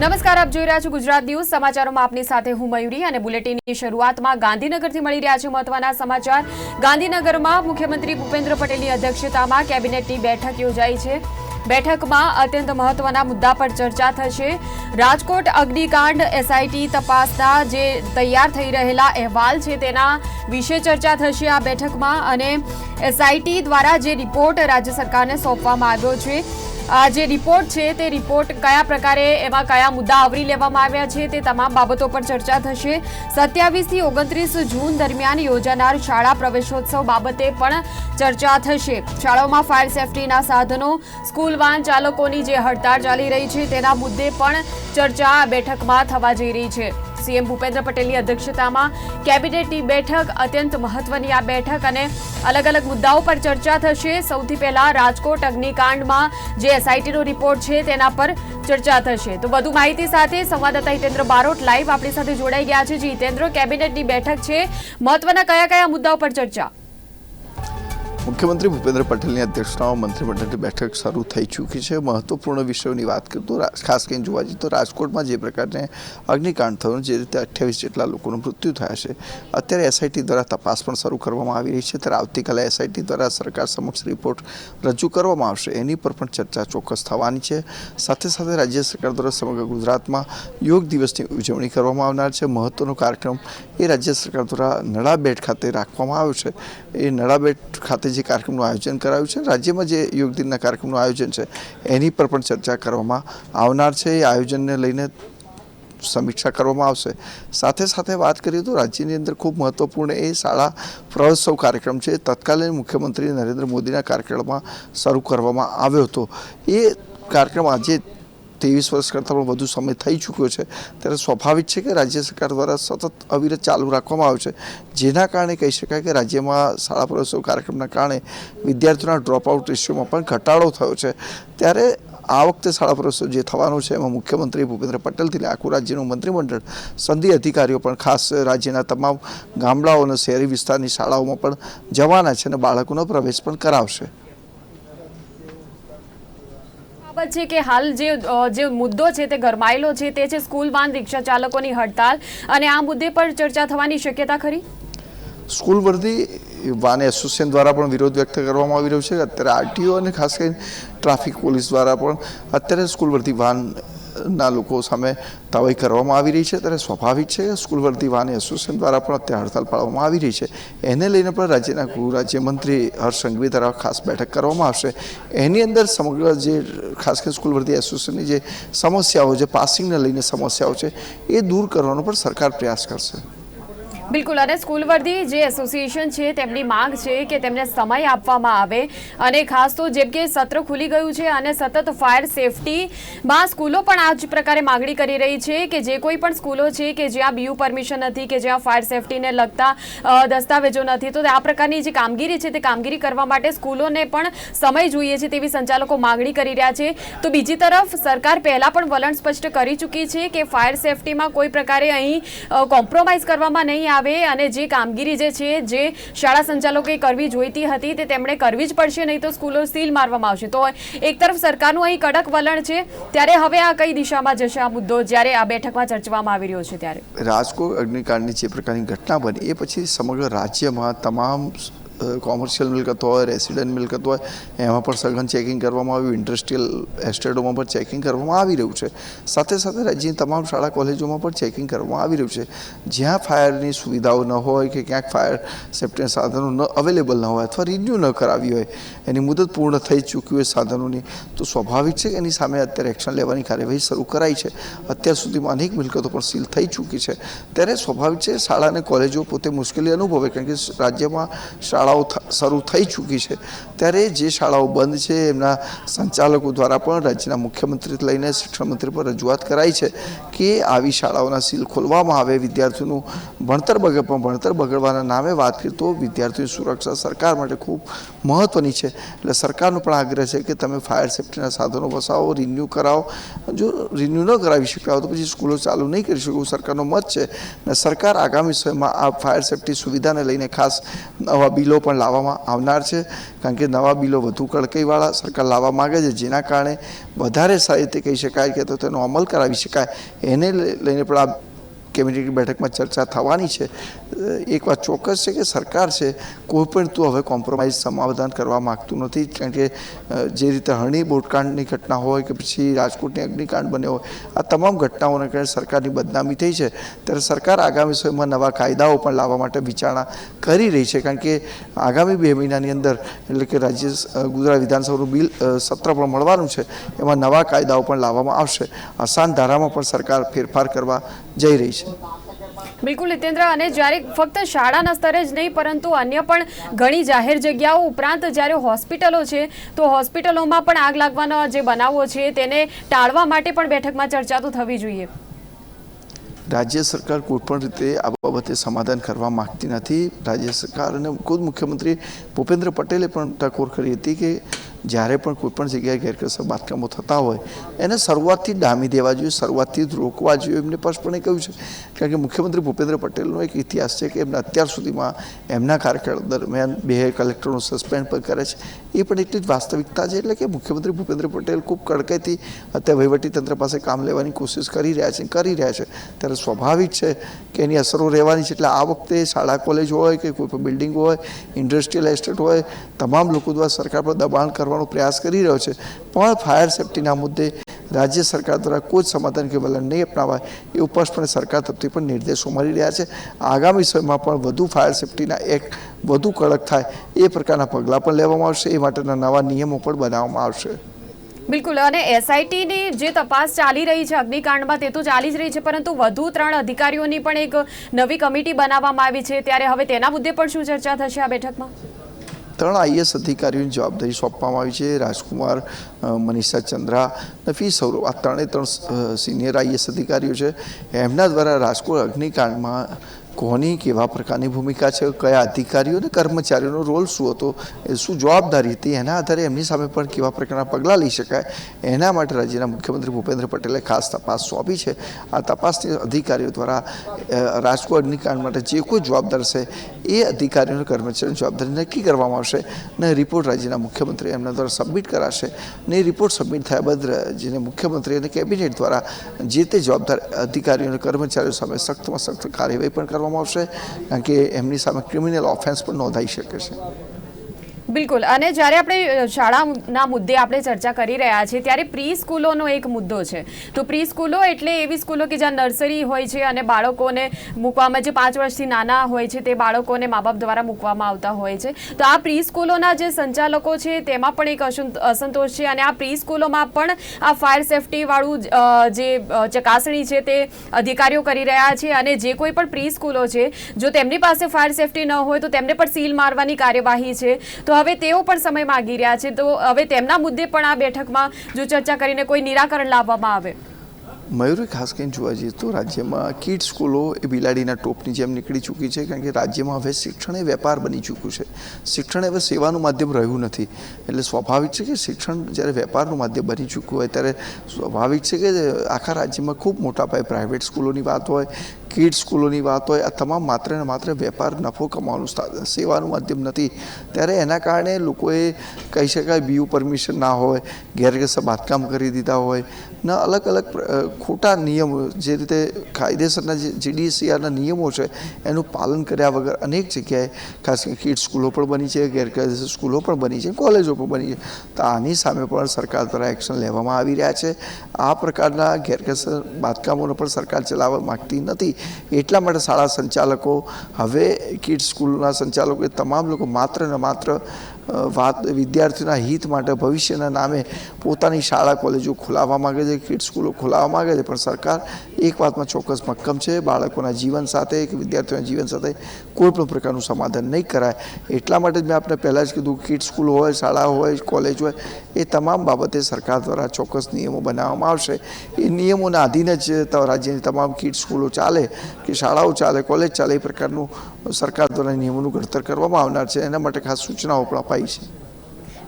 નમસ્કાર, આપ જોઈ રહ્યા છો ગુજરાત ન્યૂઝ. સમાચારોમાં આપની સાથે હું મયુરી અને બુલેટિનની શરૂઆતમાં ગાંધીનગરથી મળી રહ્યા છે મહત્વના સમાચાર. ગાંધીનગરમાં મુખ્યમંત્રી ભૂપેન્દ્ર પટેલની અધ્યક્ષતામાં કેબિનેટની બેઠક યોજાઈ છે. બેઠકમાં અત્યંત મહત્વના મુદ્દા પર ચર્ચા થશે. રાજકોટ અગ્નિકાંડ એસઆઈટી તપાસના જે તૈયાર થઈ રહેલા અહેવાલ છે તેના વિશે ચર્ચા થશે આ બેઠકમાં અને એસઆઈટી દ્વારા જે રિપોર્ટ રાજ્ય સરકારને સોંપવામાં આવ્યો છે આ જે રિપોર્ટ છે તે રિપોર્ટ કયા પ્રકારે, એમાં કયા મુદ્દા આવરી લેવામાં આવ્યા છે તે તમામ બાબતો પર ચર્ચા થશે. સત્યાવીસથી ઓગણત્રીસ જૂન દરમિયાન યોજાનાર શાળા પ્રવેશોત્સવ બાબતે પણ ચર્ચા થશે. શાળાઓમાં ફાયર સેફટીના સાધનો સ્કૂલ વાહન ચાલકોની જે હડતાળ ચાલી રહી છે તેના મુદ્દે પણ ચર્ચા બેઠકમાં થવા જઈ રહી છે. સીએમ ભૂપેન્દ્ર પટેલની અધ્યક્ષતામાં કેબિનેટની બેઠક, અત્યંત મહત્વની આ બેઠક અને અલગ અલગ મુદ્દાઓ પર ચર્ચા થશે. સૌથી પહેલા રાજકોટ અગ્નિકાંડમાં જે એસઆઈટીનો રિપોર્ટ છે તેના પર ચર્ચા થશે. તો વધુ માહિતી સાથે સંવાદદાતા હિતેન્દ્ર બારોટ લાઈવ આપણી સાથે જોડાઈ ગયા છે. જી, હિતેન્દ્ર, કેબિનેટની બેઠક છે. મહત્વના કયા કયા મુદ્દાઓ પર ચર્ચા? મુખ્યમંત્રી ભૂપેન્દ્ર પટેલની અધ્યક્ષતામાં મંત્રીમંડળની બેઠક શરૂ થઈ ચૂકી છે. મહત્વપૂર્ણ વિષયોની વાત કરું તો ખાસ કરીને જોવા જઈએ તો રાજકોટમાં જે પ્રકારને અગ્નિકાંડ થયો, જે રીતે અઠ્યાવીસ જેટલા લોકોનું મૃત્યુ થયા છે. અત્યારે એસઆઈટી દ્વારા તપાસ પણ શરૂ કરવામાં આવી રહી છે. ત્યારે આવતીકાલે એસઆઈટી દ્વારા સરકાર સમક્ષ રિપોર્ટ રજૂ કરવામાં આવશે. એની પર પણ ચર્ચા ચોક્કસ થવાની છે. સાથે સાથે રાજ્ય સરકાર દ્વારા સમગ્ર ગુજરાતમાં યોગ દિવસની ઉજવણી કરવામાં આવનાર છે. મહત્વનો કાર્યક્રમ એ રાજ્ય સરકાર દ્વારા નળાબેટ ખાતે રાખવામાં આવ્યો છે. એ નળાબેટ ખાતે જે કાર્યક્રમનું આયોજન કરાયું છે, રાજ્યમાં જે યોગ દિનના કાર્યક્રમનું આયોજન છે, એની પર પણ ચર્ચા કરવામાં આવનાર છે. એ આયોજનને લઈને સમીક્ષા કરવામાં આવશે. સાથે સાથે વાત કરીએ તો રાજ્યની અંદર ખૂબ મહત્વપૂર્ણ એ શાળા પ્રવેશોત્સવ કાર્યક્રમ છે. તત્કાલીન મુખ્યમંત્રી નરેન્દ્ર મોદીના કાર્યક્રમમાં શરૂ કરવામાં આવ્યો હતો. એ કાર્યક્રમ આજે ત્રેવીસ વર્ષ કરતાં પણ વધુ સમય થઈ ચૂક્યો છે, ત્યારે સ્વાભાવિક છે કે રાજ્ય સરકાર દ્વારા સતત અવિરત ચાલુ રાખવામાં આવે છે, જેના કારણે કહી શકાય કે રાજ્યમાં શાળા પ્રવેશો કાર્યક્રમના કારણે વિદ્યાર્થીઓના ડ્રોપઆઉટ ઇશ્યુમાં પણ ઘટાડો થયો છે. ત્યારે આ વખતે શાળા પ્રવેશો જે થવાનો છે, એમાં મુખ્યમંત્રી ભૂપેન્દ્ર પટેલથી આખું રાજ્યનું મંત્રીમંડળ, સંધિ અધિકારીઓ પણ ખાસ રાજ્યના તમામ ગામડાઓ અને શહેરી વિસ્તારની શાળાઓમાં પણ જવાના છે અને બાળકોનો પ્રવેશ પણ કરાવશે. બાબત છે કે હાલ જે જે મુદ્દો છે તે ગરમાયેલો છે તે છે સ્કૂલ વાન રિક્ષા ચાલકોની હડતાલ. અને આ મુદ્દે પર ચર્ચા થવાની શક્યતા ખરી? સ્કૂલ વર્ધી વાન એસોસિએશન દ્વારા પણ વિરોધ વ્યક્ત કરવામાં આવી રહ્યો છે. અત્યારે આરટીઓ અને ખાસ કરીને ટ્રાફિક પોલીસ દ્વારા પણ અત્યારે સ્કૂલ વર્ધી વાનના લોકો સામે તાવાઈ કરવામાં આવી રહી છે. ત્યારે સ્વાભાવિક છે, સ્કૂલ વર્ધી વાહન એસોસિએશન દ્વારા પણ અત્યારે હડતાલ પાડવામાં આવી રહી છે. એને લઈને પણ રાજ્યના ગૃહ રાજ્યમંત્રી હર્ષ સંઘવી દ્વારા ખાસ બેઠક કરવામાં આવશે. એની અંદર સમગ્ર જે ખાસ કરીને સ્કૂલ વર્ધી એસોસિએશનની જે સમસ્યાઓ છે, પાસિંગને લઈને સમસ્યાઓ છે, એ દૂર કરવાનો પણ સરકાર પ્રયાસ કરશે. બિલકુલ, અને સ્કૂલ વર્ધી જે એસોસિએશન છે, તેમની માંગ છે કે તેમને સમય આપવામાં આવે. અને ખાસ તો જેમ કે સત્ર ખુલી ગયું છે અને સતત ફાયર સેફટીમાં સ્કૂલો પણ આ જ પ્રકારે માગણી કરી રહી છે કે જે કોઈ પણ સ્કૂલો છે કે જ્યાં બીયુ પરમિશન નથી કે જ્યાં ફાયર સેફટીને લગતા દસ્તાવેજો નથી, તો આ પ્રકારની જે કામગીરી છે તે કામગીરી કરવા માટે સ્કૂલોને પણ સમય જોઈએ છે તેવી સંચાલકો માગણી કરી રહ્યા છે. તો બીજી તરફ સરકાર પહેલાં પણ વલણ સ્પષ્ટ કરી ચૂકી છે કે ફાયર સેફટીમાં કોઈ પ્રકારે અહીં કોમ્પ્રોમાઇઝ કરવામાં નહીં આવે અને જે કામગીરી જે છે, જે શાળા સંચાલકોએ કરવી જોઈતી હતી તે તેમણે કરવી જ પડશે, નહીં તો સ્કૂલો સીલ મારવામાં આવશે. તો એક તરફ સરકારનું અહીં કડક વલણ છે, ત્યારે હવે આ કઈ દિશામાં જશે આ મુદ્દો, જ્યારે આ બેઠકમાં ચર્ચવામાં આવી રહ્યો છે ત્યારે? રાજકોટ અગ્નિકાંડની જે પ્રકારની ઘટના બની, એ પછી સમગ્ર રાજ્યમાં તમામ કોમર્શિયલ મિલકતો હોય, રેસિડન્ટ મિલકત હોય, એમાં પણ સઘન ચેકિંગ કરવામાં આવ્યું ઇન્ડસ્ટ્રીયલ એસ્ટેટોમાં પણ ચેકિંગ કરવામાં આવી રહ્યું છે. સાથે સાથે રાજ્યની તમામ શાળા કોલેજોમાં પણ ચેકિંગ કરવામાં આવી રહ્યું છે. જ્યાં ફાયરની સુવિધાઓ ન હોય કે ક્યાંક ફાયર સેફ્ટીના સાધનો ન અવેલેબલ ન હોય અથવા રિન્યૂ ન કરાવી હોય, એની મુદત પૂર્ણ થઈ ચૂકી હોય સાધનોની, તો સ્વાભાવિક છે કે એની સામે અત્યારે એક્શન લેવાની કાર્યવાહી શરૂ કરાઈ છે. અત્યાર સુધીમાં અનેક મિલકતો પણ સીલ થઈ ચૂકી છે. ત્યારે સ્વાભાવિક છે શાળા અને કોલેજો પોતે મુશ્કેલી અનુભવે, કારણ કે રાજ્યમાં શાળાઓ શરૂ થઈ ચૂકી છે. ત્યારે જે શાળાઓ બંધ છે, એમના સંચાલકો દ્વારા પણ રાજ્યના મુખ્યમંત્રી લઈને શિક્ષણમંત્રી પર રજૂઆત કરાઈ છે કે આવી શાળાઓના સીલ ખોલવામાં આવે, વિદ્યાર્થીઓનું ભણતર બગડે પણ ભણતર બગડવાના નામે વાત કરીએ તો વિદ્યાર્થીઓની સુરક્ષા સરકાર માટે ખૂબ મહત્ત્વની છે. એટલે સરકારનો પણ આગ્રહ છે કે તમે ફાયર સેફ્ટીના સાધનો વસાવો, રિન્યૂ કરાવો. જો રિન્યૂ ન કરાવી શક્યા હોય તો પછી સ્કૂલો ચાલુ નહીં કરી શકો, સરકારનો મત છે. અને સરકાર આગામી સમયમાં આ ફાયર સેફ્ટી સુવિધાને લઈને ખાસ નવા બિલો બિલો પણ લાવવામાં આવનાર છે. કારણ કે નવા બિલો વધુ કડકાઈવાળા સરકાર લાવવા માગે છે, જેના કારણે વધારે રીતે કહી શકાય કે તો તેનો અમલ કરાવી શકાય. એને લઈને પણ આ કેબિનેટની બેઠકમાં ચર્ચા થવાની છે. એક વાત ચોક્કસ છે કે સરકાર છે કોઈ પણ તું હવે કોમ્પ્રોમાઇઝ સમાધાન કરવા માગતું નથી, કારણ કે જે રીતે હણી બોટકાંડની ઘટના હોય કે પછી રાજકોટની અગ્નિકાંડ બન્યો હોય, આ તમામ ઘટનાઓને કારણે સરકારની બદનામી થઈ છે. ત્યારે સરકાર આગામી સમયમાં નવા કાયદાઓ પણ લાવવા માટે વિચારણા કરી રહી છે, કારણ કે આગામી બે મહિનાની અંદર, એટલે કે રાજ્ય ગુજરાત વિધાનસભાનું બિલ સત્ર પણ મળવાનું છે, એમાં નવા કાયદાઓ પણ લાવવામાં આવશે. આસાન ધારામાં પણ સરકાર ફેરફાર કરવા જઈ રહી છે. બિલકુલ નિતેન્દ્ર, અને જ્યારે ફક્ત શાળાના સ્તરે જ નહીં, પરંતુ અન્ય પણ ઘણી જાહેર જગ્યાઓ, ઉપરાંત જ્યારે હોસ્પિટલો છે, તો હોસ્પિટલોમાં પણ આગ લાગવાના જે બનાવો છે, તેને ટાળવા માટે પણ બેઠકમાં ચર્ચા તો થવી જોઈએ. રાજ્ય સરકાર કોઈપણ રીતે આ બાબતે સમાધાન કરવા માગતી નથી. રાજ્ય સરકાર અને ખુદ મુખ્યમંત્રી ભૂપેન્દ્ર પટેલે પણ ટકોર કરી હતી કે જ્યારે પણ કોઈપણ જગ્યાએ ગેરકાયદેસર બાંધકામો થતા હોય, એને શરૂઆતથી ડામી દેવા જોઈએ, શરૂઆતથી જ રોકવા જોઈએ એમને સ્પષ્ટપણે કહ્યું છે. કારણ કે મુખ્યમંત્રી ભૂપેન્દ્ર પટેલનો એક ઇતિહાસ છે કે એમના અત્યાર સુધીમાં એમના કાર્યકાળ દરમિયાન બે કલેક્ટરનું સસ્પેન્ડ પણ કરે છે. એ પણ એટલી જ વાસ્તવિકતા છે, એટલે કે મુખ્યમંત્રી ભૂપેન્દ્ર પટેલ ખૂબ કડકાઈથી અત્યારે વહીવટીતંત્ર પાસે કામ લેવાની કોશિશ કરી રહ્યા છે, કરી રહ્યા છે. ત્યારે સ્વાભાવિક છે કે એની અસરો રહેવાની છે, એટલે આ વખતે શાળા, કોલેજ હોય કે કોઈ પણ બિલ્ડિંગ હોય, ઇન્ડસ્ટ્રીયલ એસ્ટેટ હોય, તમામ લોકો દ્વારા સરકાર પર દબાણ કરવાનો પ્રયાસ કરી રહ્યો છે. પણ ફાયર સેફટીના મુદ્દે રાજ્ય સરકાર દ્વારા કોઈ જ સમાધાન કે વલણ નહીં અપનાવાય એવું સ્પષ્ટપણે સરકાર તરફથી પણ નિર્દેશો મળી રહ્યા છે. આગામી સમયમાં પણ વધુ ફાયર સેફટીના એક્ટ વધુ કડક થાય એ પ્રકારના પગલાં પણ લેવામાં આવશે. એ માટેના નવા નિયમો પણ બનાવવામાં આવશે. બિલકુલ. અને એસઆઈટીની જે તપાસ ચાલી રહી છે અગ્નિકાંડમાં તે તો ચાલી જ રહી છે, પરંતુ વધુ ત્રણ અધિકારીઓની પણ એક નવી કમિટી બનાવવામાં આવી છે. ત્યારે હવે તેના મુદ્દે પણ શું ચર્ચા થશે આ બેઠકમાં? ત્રણ આઈએસ અધિકારીઓની જવાબદારી સોંપવામાં આવી છે. રાજકુમાર મનીષા ચંદ્રા, નફી સૌરવ આ ત્રણે ત્રણ સિનિયર આઈએસ અધિકારીઓ છે. એમના દ્વારા રાજકોટ અગ્નિકાંડમાં કોની કેવા પ્રકારની ભૂમિકા છે, કયા અધિકારીઓ અને કર્મચારીઓનો રોલ શું હતો શું જવાબદારી હતી, એના આધારે એમની સામે પણ કેવા પ્રકારના પગલાં લઈ શકાય, એના માટે રાજ્યના મુખ્યમંત્રી ભૂપેન્દ્ર પટેલે ખાસ તપાસ સોંપી છે. આ તપાસની અધિકારીઓ દ્વારા રાજકોટ અગ્નિકાંડ માટે જે કોઈ જવાબદાર છે, એ અધિકારીઓને, કર્મચારીઓની જવાબદારી નક્કી કરવામાં આવશે ને રિપોર્ટ રાજ્યના મુખ્યમંત્રી એમના દ્વારા સબમિટ કરાશે ને રિપોર્ટ સબમિટ થયા બાદ રાજ્યના મુખ્યમંત્રી અને કેબિનેટ દ્વારા જે તે જવાબદાર અધિકારીઓ અને કર્મચારીઓ સામે સખ્તમાં સખ્ત કાર્યવાહી પણ કરવામાં આવશે કારણ કે એમની સામે ક્રિમિનલ ઓફેન્સ પણ નોંધાઈ શકે છે. બિલકુલ. અને જ્યારે આપણે શાળાના મુદ્દે આપણે ચર્ચા કરી રહ્યા છીએ, ત્યારે પ્રી સ્કૂલોનો એક મુદ્દો છે. તો પ્રી સ્કૂલો એટલે એવી સ્કૂલો કે જ્યાં નર્સરી હોય છે અને બાળકોને મૂકવામાં, જે પાંચ વર્ષથી નાના હોય છે, તે બાળકોને મા બાપ દ્વારા મૂકવામાં આવતા હોય છે. તો આ પ્રી સ્કૂલોના જે સંચાલકો છે, તેમાં પણ એક અસંત- અસંતોષ છે અને આ પ્રી સ્કૂલોમાં પણ આ ફાયર સેફટીવાળું જે ચકાસણી છે તે અધિકારીઓ કરી રહ્યા છે અને જે કોઈ પણ પ્રી સ્કૂલો છે, જો તેમની પાસે ફાયર સેફટી ન હોય તો તેમને પણ સીલ મારવાની કાર્યવાહી છે. તો હવે તેઓ પણ સમય માંગી રહ્યા છે. તો હવે તેમના મુદ્દે પણ આ બેઠકમાં જો ચર્ચા કરીને કોઈ નિરાકરણ લાવવામાં આવે. મયુરી, ખાસ કરીને જોવા જઈએ તો રાજ્યમાં કિડ સ્કૂલો એ બિલાડીના ટોપની જેમ નીકળી ચૂકી છે, કારણ કે રાજ્યમાં હવે શિક્ષણ એ વેપાર બની ચૂક્યું છે. શિક્ષણ હવે સેવાનું માધ્યમ રહ્યું નથી. એટલે સ્વાભાવિક છે કે શિક્ષણ જ્યારે વેપારનું માધ્યમ બની ચૂક્યું હોય, ત્યારે સ્વાભાવિક છે કે આખા રાજ્યમાં ખૂબ મોટા પાયે પ્રાઇવેટ સ્કૂલોની વાત હોય કિડ સ્કૂલોની વાત હોય આ તમામ માત્ર ને માત્ર વેપાર નફો કમાવાનું સેવાનું માધ્યમ નથી. ત્યારે એના કારણે લોકોએ કહી શકાય બીયુ પરમિશન ના હોય ગેરકાયદેસર બાંધકામ કરી દીધા હોય, ને અલગ અલગ ખોટા નિયમો જે રીતે કાયદેસરના જે જીડીસીઆરના નિયમો છે, એનું પાલન કર્યા વગર અનેક જગ્યાએ, ખાસ કરીને કિડ સ્કૂલો પણ બની છે, ગેરકાયદેસર સ્કૂલો પણ બની છે, કોલેજો પણ બની છે. તો આની સામે પણ સરકાર દ્વારા એક્શન લેવામાં આવી રહ્યા છે. આ પ્રકારના ગેરકાયદેસર બાંધકામોને પણ સરકાર ચલાવવા માગતી નથી. એટલા માટે શાળા સંચાલકો હવે કિડ સ્કૂલના સંચાલકો એ તમામ લોકો માત્ર ને માત્ર વાત વિદ્યાર્થીઓના હિત માટે ભવિષ્યના નામે પોતાની શાળા, કોલેજો ખોલાવવા માગે છે, કિડ સ્કૂલો ખોલાવવા માગે છે, પણ સરકાર એક વાતમાં ચોક્કસ મક્કમ છે, બાળકોના જીવન સાથે કે વિદ્યાર્થીઓના જીવન સાથે કોઈ પણ પ્રકારનું સમાધાન નહીં કરાય. એટલા માટે જ મેં આપણે પહેલાં જ કીધું, કિડ સ્કૂલ હોય, શાળા હોય, કોલેજ હોય, એ તમામ બાબતે સરકાર દ્વારા ચોક્કસ નિયમો બનાવવામાં આવશે. એ નિયમોના આધીન જ રાજ્યની તમામ કિડ સ્કૂલો ચાલે, કે શાળાઓ ચાલે, કોલેજ ચાલે, એ પ્રકારનું સરકાર દ્વારા નિયમોનું ઘડતર કરવામાં આવનાર છે. એના માટે ખાસ સૂચનાઓ પણ અપાઈ છે.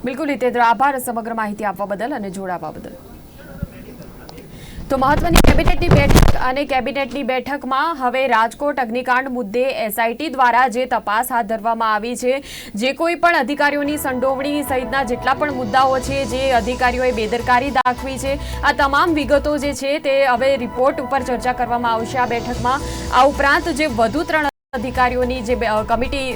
બિલકુલ હિતેન્દ્ર આભાર સમગ્ર માહિતી આપવા બદલ અને જોડાવા બદલ. તો મહત્વની કેબિનેટની બેઠક અને કેબિનેટની બેઠકમાં હવે રાજકોટ અગ્નિકાંડ મુદ્દે એસઆઈટી દ્વારા જે તપાસ હાથ ધરવામાં આવી છે, જે કોઈ પણ અધિકારીઓની સંડોવણી સહિતના જેટલા પણ મુદ્દાઓ છે, જે અધિકારીઓએ બેદરકારી દાખવી છે, આ તમામ વિગતો જે છે તે હવે રિપોર્ટ ઉપર ચર્ચા કરવામાં આવશે આ બેઠકમાં. આ ઉપરાંત જે વધુ ત્રણ અધિકારીઓની જે કમિટી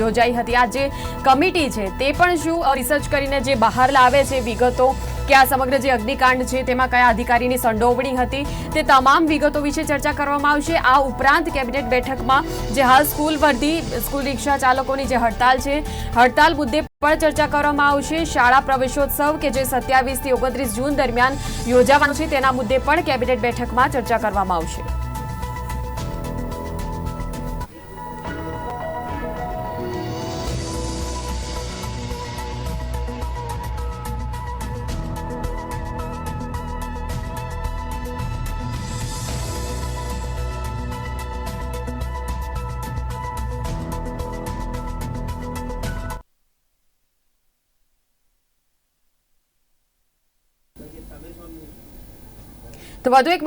યોજાઈ હતી. આ જે કમિટી છે, તે પણ શું રિસર્ચ કરીને જે બહાર લાવે છે વિગતો, કે આ સમગ્ર જે અગ્નિકાંડ છે, તેમાં કયા અધિકારીની સંડોવણી હતી, તે તમામ વિગતો વિશે ચર્ચા કરવામાં આવશે. આ ઉપરાંત કેબિનેટ બેઠકમાં જે હાલ સ્કૂલ વર્ધી, સ્કૂલ રિક્ષા ચાલકોની જે હડતાલ છે, હડતાલ મુદ્દે પણ ચર્ચા કરવામાં આવશે. શાળા પ્રવેશોત્સવ કે જે સત્યાવીસથી ઓગણત્રીસ જૂન દરમિયાન યોજાવાનો છે, તેના મુદ્દે પણ કેબિનેટ બેઠકમાં ચર્ચા કરવામાં આવશે. તો વધુ એક